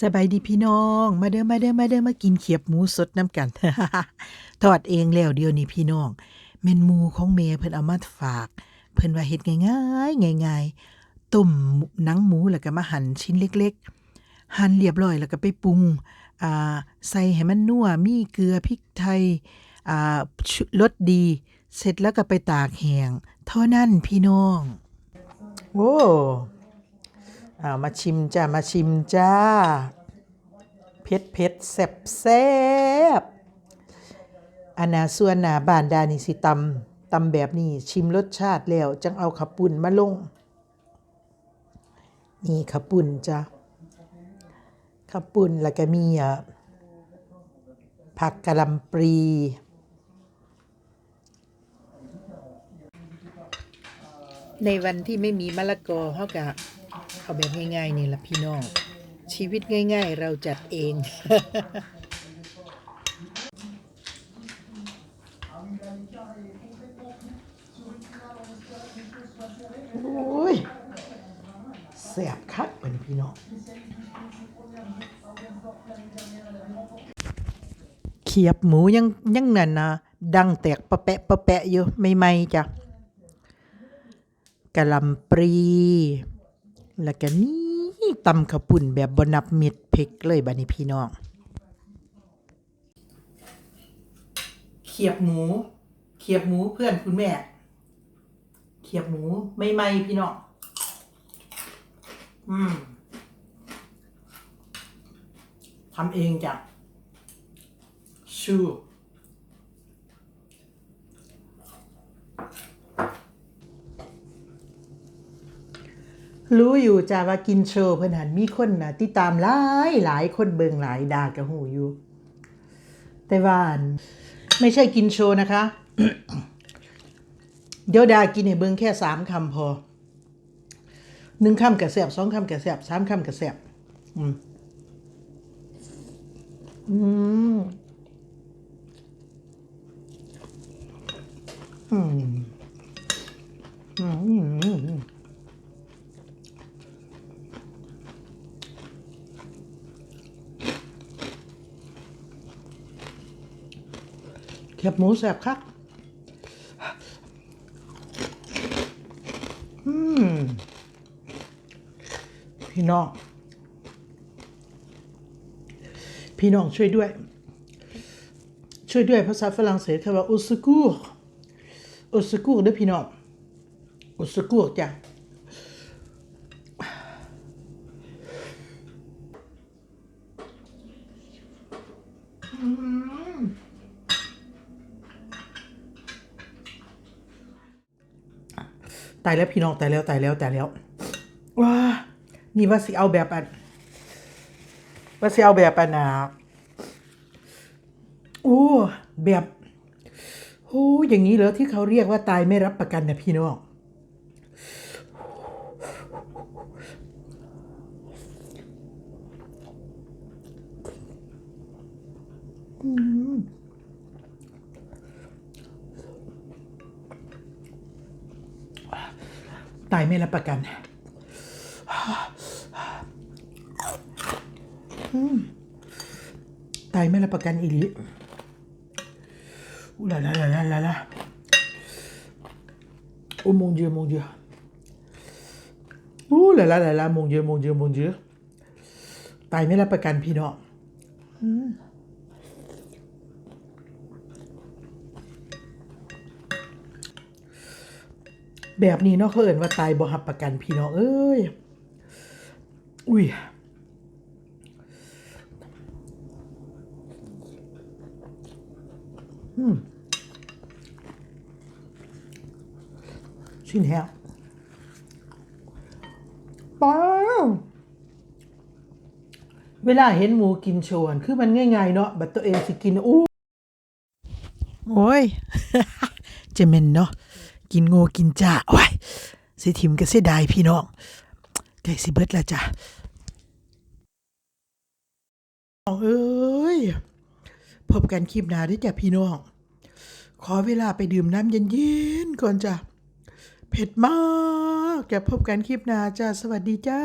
สบายดีพี่น้อง มาเด้อมาเด้อมาเด้อมากินเขียบหมูสดน้ำกัน ทอดเองแล้วเดียวนี้พี่น้องเมนมูของเมย์เพิ่นเอามาฝาก เพิ่นว่าเฮ็ดง่ายๆง่ายๆต้มหนังหมูแล้วก็มาหั่นชิ้นเล็ก ๆ หั่นเรียบร้อยแล้วก็ไปปรุงอ่าใส่ให้มันนัวมีเกลือพริกไทยอ่ารสดี เสร็จแล้วก็ไปตากแห้งเท่านั้นพี่น้อง โอ้ อามาชิมจ้ามาชิมจ้าเผ็ดเผ็ดแซ่บแซ่บอันนาส่วนหนาบ้านดานี่สิตำตำแบบนี้ชิมรสชาติแล้วจังเอาขับปุ่นมาลง นี่ขับปุ่นจ้าขับปุ่นแล้วก็มีอะผักกะหล่ำปรีในวันที่ไม่มีมะละกอเขากะ เอาแบบง่ายๆนี่ละพี่น้อง ชีวิตง่าย ๆ เราจัดเอง โอ้ยแสบคักเป็นพี่น้อง เขียบหมูยังยังนั่นนะดังแตกปะแปะปะแปะอยู่ไม่ไหมๆจ้ะกะหล่ำปรี แล้วก็นี่ตำข้าวปุ่นแบบบนับเม็ดเพ็กเลยบัดนี้พี่น้องเขียบหมู เขียบหมูเพื่อนคุณแม่ เขียบหมูไม่ไหมพี่น้องอืมทำเองจ้ะชู รู้อยู่จ้าว่ากินโชว์เพิ่นหันมีคนนะติดตามหลายหลายคนเบิงหลายดากระหูอยู่ แต่ว่านไม่ใช่กินโชว์นะคะ เดี๋ยวดากินให้เบิงแค่สามคำพอหนึ่งคำกระแสบสองคำกระแสบสามคำกระแสบอืมอืมอืมอืมอืมอืม เขียบหมูแสบคักพี่น้อง พี่น้องช่วยด้วย ช่วยด้วยภาษาฝรั่งเศสคำว่าอุสกูร์อุสกูร์เด้อพี่น้อง อุสกูร์จ้ะ ตายแล้วพี่น้องตายแล้วตายแล้วตายแล้วว้านี่ว่าสิเอาแบบอันว่าสิเอาแบบอันนะโอ้แบบโอ้อย่างนี้เหรอที่เขาเรียกว่าตายไม่รับประกันนะพี่น้อง ตายไม่รับประกันตายไม่รับประกันอีหลีอู้ลาลาลาลาลาลาโอ้มงเยอะมงเยอะอู้ลาลาลาลามงเยอะมงเยอะมงเยอะตายไม่รับประกันพี่น้อง แบบนี้เนาะเขาเอ่นว่าตายบ่หับประกันพี่น้องเอ้ย อุ้ยอืมชิ้นแห้งป้าเวลาเห็นหมูกินโชวน คือมันง่ายๆเนาะบัดตัวเองสิกินอู้โอ้ย เจะเมนเนาะ กินโง่กินจ้าโอ้ยสิทิมก็เสียดายพี่น้องใจสิเบิดละจ้ะเอ้ย พบกันคลิปหน้าด้วยจ้ะพี่น้อง ขอเวลาไปดื่มน้ำเย็นๆก่อนจ้ะ เผ็ดมากจะพบกันคลิปหน้าจ้ะ สวัสดีจ้า